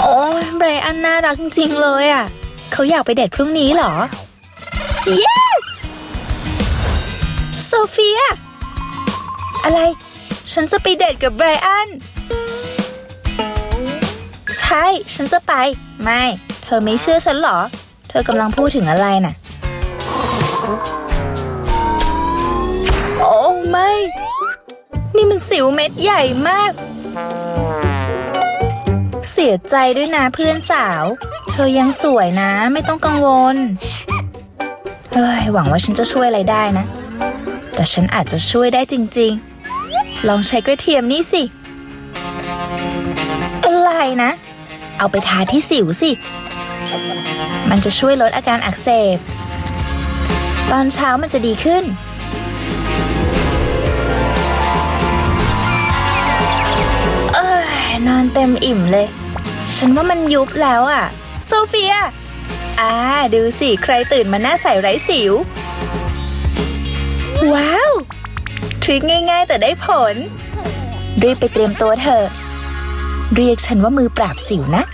โอ้ยไบรอันน่ารักจริงๆเลยอะ เขาอยากไปเดทพรุ่งนี้เหรอ yes โซเฟีย อะไร ฉันจะไปเดทกับไบรอัน ใช่ ฉันจะไป ไม่ เธอไม่เชื่อฉันเหรอ เธอกำลังพูดถึงอะไรน่ะ โอ้ไม่ นี่มันสิวเม็ดใหญ่มาก สียใจด้วยนะเพื่อนสาว เธอยังสวยนะไม่ต้องกังวล เฮ้ย หวังว่าฉันจะช่วยอะไรได้นะ แต่ฉันอาจจะช่วยได้จริง ๆ ลองใช้กระเทียมนี่สิ อะไรนะ เอาไปทาที่สิวสิ มันจะช่วยลดอาการอักเสบ ตอนเช้ามันจะดีขึ้นเอ้ยนอนเต็มอิ่มเลย ฉันว่ามันยุบแล้วอะ โซเฟีย อ่า ดูสิ ใครตื่นมาหน้าใสไร้สิว ว้าว ทริคง่ายๆ แต่ได้ผล รีบไปเตรียมตัวเถอะ เรียกฉันว่ามือปราบสิวนะ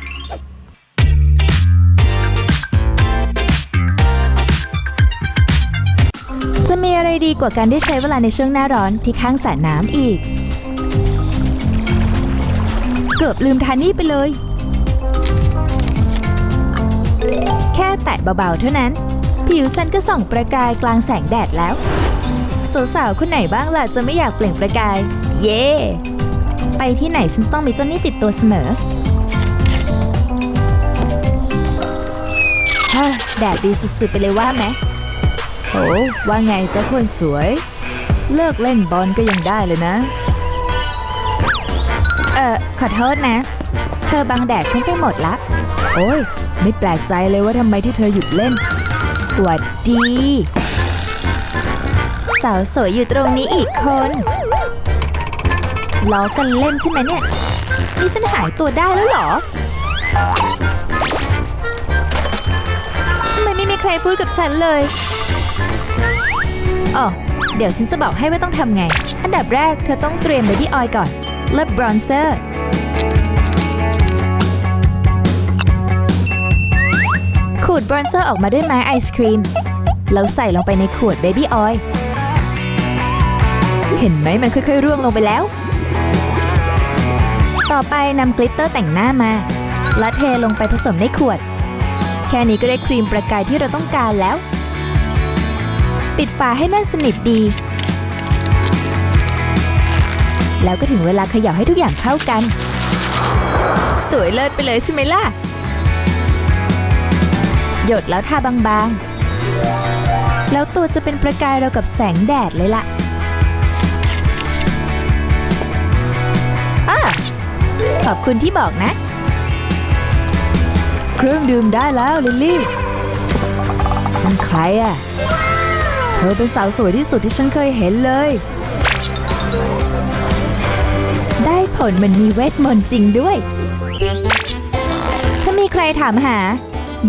จะมีอะไรดีกว่าการได้ใช้เวลาในช่วงหน้าร้อนที่ข้างสระน้ำอีก เกือบลืมทานนี่ไปเลย แค่แตะเบาๆเท่านั้น ผิวฉันก็ส่องประกายกลางแสงแดดแล้ว สาวๆคนไหนบ้างล่ะจะไม่อยากเปล่งประกาย เย่ไปที่ไหนฉันต้องมีเจ้านี่ติดตัวเสมอฮ่าแดดดีสุดๆไปเลยว่าไหมโอ้ว่าไงเจ๊ะคนสวย เลิกเล่นบอลก็ยังได้เลยนะ เออขอโทษนะ เธอบังแดดฉันไปหมดละ โอ้ย ไม่แปลกใจเลยว่าทำไมที่เธอหยุดเล่นหวัดดี สาวสวยอยู่ตรงนี้อีกคนล้อกันเล่นใช่ไหมเนี่ย นี่ฉันหายตัวได้แล้วเหรอทำไมไม่มีใครพูดกับฉันเลยอ๋อเดี๋ยวฉันจะบอกให้ว่าต้องทำไง อันดับแรกเธอต้องเตรียมเบบี้ออยล์ก่อนเลิฟบรอนเซอร์ ขูดบรอนเซอร์ออกมาด้วยไม้ไอศครีม แล้วใส่ลงไปในขวดเบบี้ออยล์เห็นไหมมันค่อยๆร่วงลงไปแล้ว ต่อไปนำกลิตเตอร์แต่งหน้ามาและเทลงไปผสมในขวด แค่นี้ก็ได้ครีมประกายที่เราต้องการแล้ว ปิดฝาให้แน่นสนิทดี แล้วก็ถึงเวลาเขย่าให้ทุกอย่างเข้ากัน สวยเลิศไปเลยใช่ไหมล่ะ หยดแล้วทาบางๆ แล้วตัวจะเป็นประกายเรากับแสงแดดเลยล่ะอะขอบคุณที่บอกนะ เครื่องดื่มได้แล้วลิลลี่มันใครอะเธอเป็นสาวสวยที่สุดที่ฉันเคยเห็นเลย ได้ผลเหมันมีเวทมนต์จริงด้วย ถ้ามีใครถามหา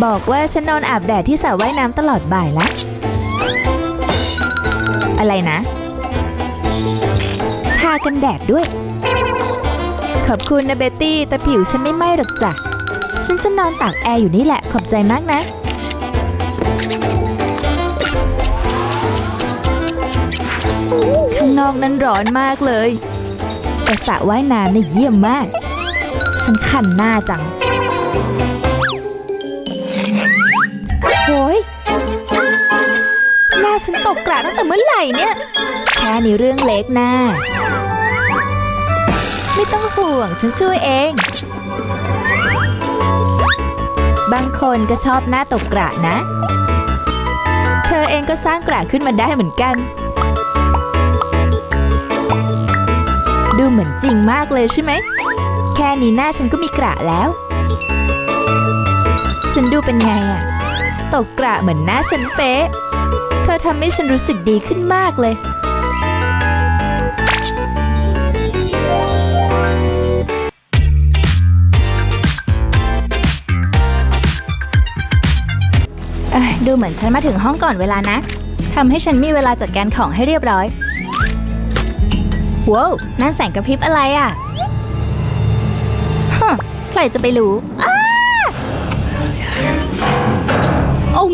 บอกว่าฉันนอนอาบแดดที่สระว่ายน้ำตลอดบ่ายละ อะไรนะ ทากันแดดด้วย ขอบคุณนะเบตตี้ แต่ผิวฉันไม่ไหม้หรอกจ้ะ ฉันจะนอนตากแอร์อยู่นี่แหละ ขอบใจมากนะ ข้างนอกนั้นร้อนมากเลย แต่สระว่ายน้ำเนี่ยเยี่ยมมาก ฉันคันหน้าจัง โอ้ยหน้าฉันตกกระตั้งแต่เมื่อไหร่เนี่ย แค่นี้เรื่องเล็กนะไม่ต้องห่วงฉันช่วยเอง บางคนก็ชอบหน้าตกกระนะ เธอเองก็สร้างกระขึ้นมาได้เหมือนกัน ดูเหมือนจริงมากเลยใช่ไหม แค่นี้หน้าฉันก็มีกระแล้ว ฉันดูเป็นไงอะ ตกกระเหมือนหน้าฉันเป๊ะ เธอทำให้ฉันรู้สึกดีขึ้นมากเลย เอ้ยดูเหมือนฉันมาถึงห้องก่อนเวลานะ ทำให้ฉันมีเวลาจัดการของให้เรียบร้อย ว้าวนั่นแสงกระพริบอะไรอะฮะใครจะไปรู้อ้า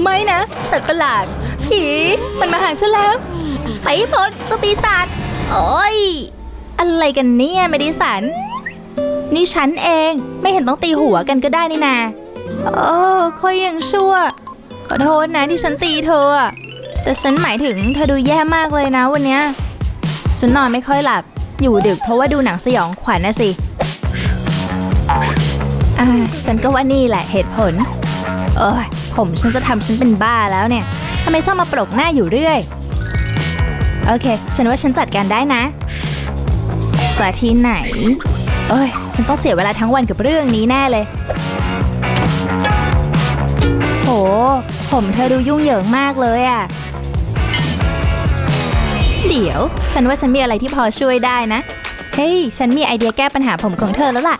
ไม่นะ สัตว์ประหลาด ผี มันมาหาฉันแล้ว ไปให้พ้นเจ้าปีศาจโอ้ย อะไรกันเนี่ยเมดิสัน นี่ฉันเองไม่เห็นต้องตีหัวกันก็ได้นี่นาโอ้คอยยังชั่ว ขอโทษนะที่ฉันตีเธอ แต่ฉันหมายถึงเธอดูแย่มากเลยนะวันเนี้ยฉันนอนไม่ค่อยหลับ อยู่ดึกเพราะว่าดูหนังสยองขวัญนะสิ อ่า ฉันก็ว่านี่แหละเหตุผล โอ้ย ผมฉันจะทำฉันเป็นบ้าแล้วเนี่ยทำไมชอบมาปลกหน้าอยู่เรื่อย โอเค ฉันว่าฉันจัดการได้นะสาที่ไหน เอ้ย ฉันต้องเสียเวลาทั้งวันกับเรื่องนี้แน่เลย โห ผมเธอดูยุ่งเหยิงมากเลยอะเดี๋ยว ฉันว่าฉันมีอะไรที่พอช่วยได้นะ เฮ้ย ฉันมีไอเดียแก้ปัญหาผมของเธอแล้วล่ะ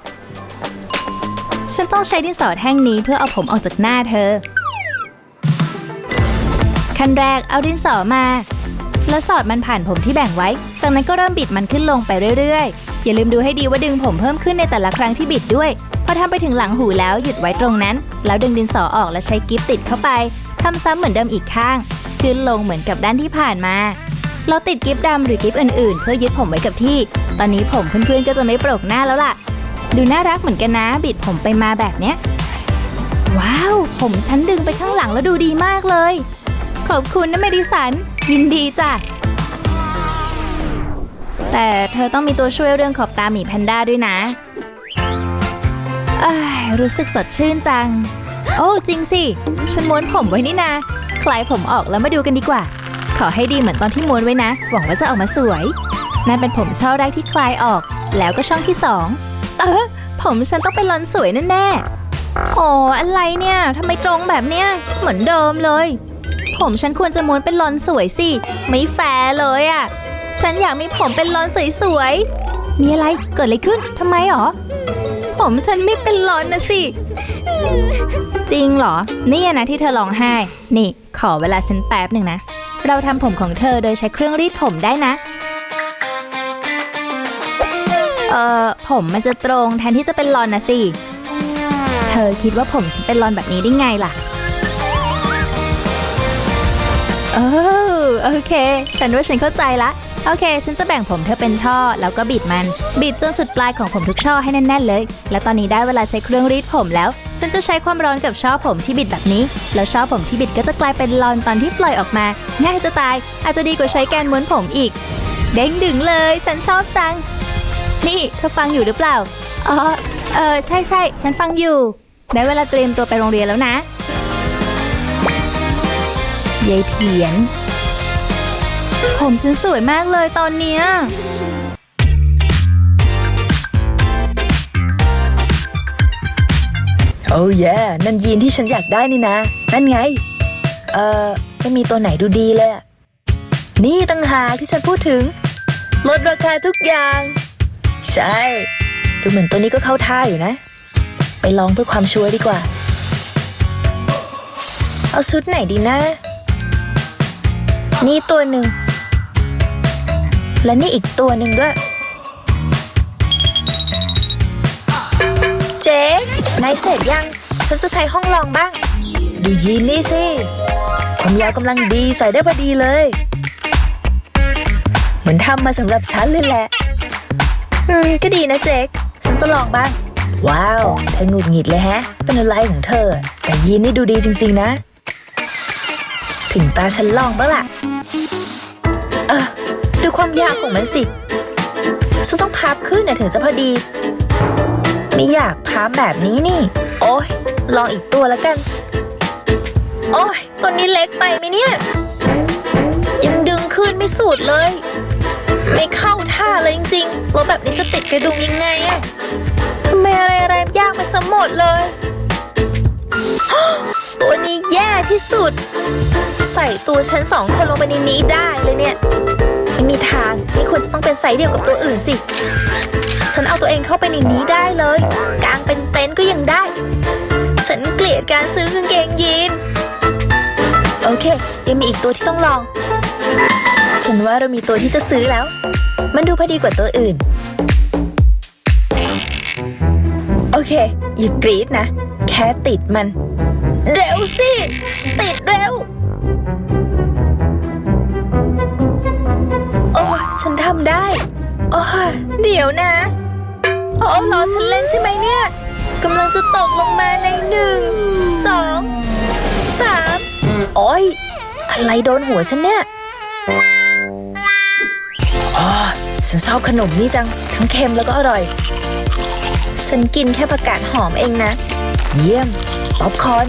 ฉันต้องใช้ดินสอแท่งนี้เพื่อเอาผมออกจากหน้าเธอ ขั้นแรกเอาดินสอมา แล้วสอดมันผ่านผมที่แบ่งไว้ จากนั้นก็เริ่มบิดมันขึ้นลงไปเรื่อยๆ อย่าลืมดูให้ดีว่าดึงผมเพิ่มขึ้นในแต่ละครั้งที่บิดด้วย พอทำไปถึงหลังหูแล้วหยุดไว้ตรงนั้น แล้วดึงดินสอออกและใช้กิฟติดเข้าไปทำซ้ำเหมือนเดิมอีกข้าง ขึ้นลงเหมือนกับด้านที่ผ่านมา เราติดกิฟดำหรือกิฟอื่นๆ เพื่อยึดผมไว้กับที่ ตอนนี้ผมเพื่อนๆก็จะไม่โปรกหน้าแล้วล่ะ ดูน่ารักเหมือนกันนะ บิดผมไปมาแบบเนี้ย ว้าว ผมฉันดึงไปข้างหลังแล้วดูดีมากเลย ขอบคุณนะเมดิสัน ยินดีจ้ะ แต่เธอต้องมีตัวช่วยเรื่องขอบตาหมีแพนด้าด้วยนะอ้ายรู้สึกสดชื่นจัง โอ้จริงสิ ฉันม้วนผมไว้นี่นาคลายผมออกแล้วมาดูกันดีกว่า ขอให้ดีเหมือนตอนที่ม้วนไว้นะ หวังว่าจะออกมาสวย นั่นเป็นผมช่อแรกที่คลายออก แล้วก็ช่องที่สองเออผมฉันต้องเป็นลอนสวยแน่ๆโอ้อะไรเนี่ยทำไมตรงแบบเนี้ยเหมือนเดิมเลย ผมฉันควรจะม้วนเป็นลอนสวยสิ ไม่แฟร์เลยอะ่ะ ฉันอยากมีผมเป็นลอนสวยๆ มีอะไร เกิดอะไรขึ้น ทำไมหรอ ผมฉันไม่เป็นลอนนะสิ จริงเหรอเนี่ยนะที่เธอร้องไห้ นี่ ขอเวลาฉันแป๊บหนึ่งนะ เราทำผมของเธอโดยใช้เครื่องรีดผมได้นะ เอ่อ ผมมันจะตรงแทนที่จะเป็นลอนนะสิ เธอคิดว่าผมฉันเป็นลอนแบบนี้ได้ไงล่ะ โอ้โอเค ฉันว่าฉันเข้าใจละ โอเค ฉันจะแบ่งผมเธอเป็นช่อ แล้วก็บิดมันบิดจนสุดปลายของผมทุกช่อให้แน่นๆเลย และตอนนี้ได้เวลาใช้เครื่องรีดผมแล้ว ฉันจะใช้ความร้อนกับช่อผมที่บิดแบบนี้ แล้วช่อผมที่บิดก็จะกลายเป็นลอนตอนที่ปล่อยออกมา ง่ายจะตาย อาจจะดีกว่าใช้แกนม้วนผมอีก เด้งดึงเลย ฉันชอบจัง นี่เธอฟังอยู่หรือเปล่า อ๋อ เออ ใช่ใช่ ฉันฟังอยู่ ได้เวลาเตรียมตัวไปโรงเรียนแล้วนะ ยายเพียน ผมฉันสวยมากเลยตอนเนี้ยโอ้ยนั่นยีนที่ฉันอยากได้นี่นะ นั่นไง เออไม่มีตัวไหนดูดีเลย นี่ตั้งหากที่ฉันพูดถึง ลดราคาทุกอย่าง ใช่ ดูเหมือนตัวนี้ก็เข้าท่าอยู่นะ ไปลองเพื่อความชัวร์ดีกว่า เอาชุดไหนดีนะ นี่ตัวหนึ่ง และนี่อีกตัวหนึ่งด้วย เจ๊นายเสร็จยัง ฉันจะใช้ห้องลองบ้าง ดูยีนนี่สิความยาวกำลังดีใส่ได้พอดีเลย เหมือนทำมาสำหรับฉันเลยแหละ อืม ก็ดีนะเจ๊กฉันจะลองบ้าง ว้าว เธอหงุดหงิดเลยแฮะ เป็นอะไรของเธอ แต่ยีนนี่ดูดีจริง ๆ นะ ถึงตาฉันลองบ้างล่ะ เออ ดูความยาวของมันสิฉันต้องพับขึ้นนะถึงจะพอดี ไม่อยากพับแบบนี้นี่ โอ้ยลองอีกตัวแล้วกัน โอ้ยตัวนี้เล็กไปไหมเนี่ย ยังดึงขึ้นไม่สุดเลย ไม่เข้าท่าเลยจริงๆแล้วแบบนี้จะติดกระดุมยังไงอะทำไมอะไรอะไรยากไปซะหมดเลย ตัวนี้แย่ที่สุด ใส่ตัวฉันสองคนลงไปในนี้ได้เลยเนี่ย ไม่มีทางนี่ควรจะต้องเป็นไซส์เดียวกับตัวอื่นสิ ฉันเอาตัวเองเข้าไปในนี้ได้เลย กางเป็นเต็นท์ก็ยังได้ ฉันเกลียดการซื้อกางเกงยีน โอเค ยังมีอีกตัวที่ต้องลอง ฉันว่าเรามีตัวที่จะซื้อแล้ว มันดูพอดีกว่าตัวอื่น โอเค อย่ากรีดนะ ค่ติดมัน เร็วสิ ติดเร็ว โอ้ยฉันทำได้ โอ้ยเดี๋ยวนะ โอ้ล้อฉันเล่นใช่ไหมเนี่ยกำลังจะตกลงมาในหนึ่งสองสามโอ้ยอะไรโดนหัวฉันเนี่ยอ๋อฉันชอบขนมนี่จัง ทั้งเค็มแล้วก็อร่อย ฉันกินแค่ผักกาดหอมเองนะ เยี่ยม ป๊อปคอร์น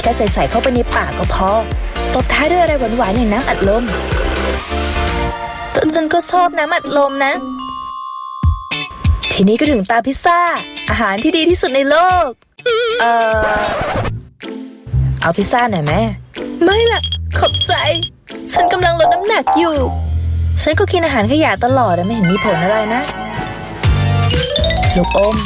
แค่ใส่ใส่เข้าไปในปากก็พอ ตบท้ายด้วยอะไรหวานๆอย่างน้ำอัดลมแต่ฉันก็ชอบน้ำอัดลมนะ ทีนี้ก็ถึงตาพิซซ่า อาหารที่ดีที่สุดในโลก เอ่อเอาพิซซ่าหน่อยแม่ไม่ล่ะ ขอบใจ ฉันกำลังลดน้ำหนักอยู่ ฉันก็กินอาหารขยะตลอดอะไม่เห็นมีผลอะไรนะ ลูกอม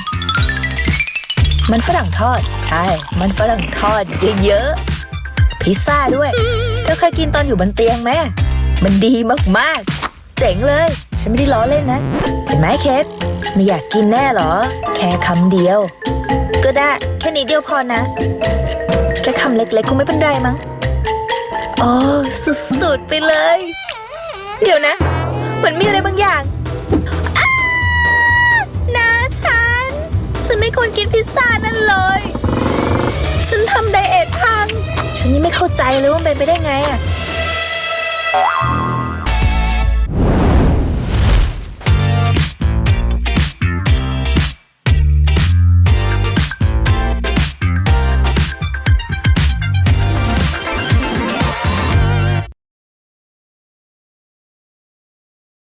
มันฝรั่งทอด ใช่ มันฝรั่งทอดเยอะๆ พิซซ่าด้วย เธอเคยกินตอนอยู่บนเตียงไหม มันดีมากๆ เจ๋งเลย ฉันไม่ได้ล้อเล่นนะ เห็นไหมเคสไม่อยากกินแน่หรอ แค่คำเดียว ก็ได้ แค่นี้เดียวพอนะ แค่คำเล็กๆ คงไม่เป็นไรมั้งอ๋อสุดๆ ไปเลย เดี๋ยวนะเหมือนมีอะไรบางอย่างอ้านะฉัน ฉันไม่ควรกินพิซซ่านั่นเลย ฉันยังไม่เข้าใจเลยว่ามันเป็นไปได้ไงอะ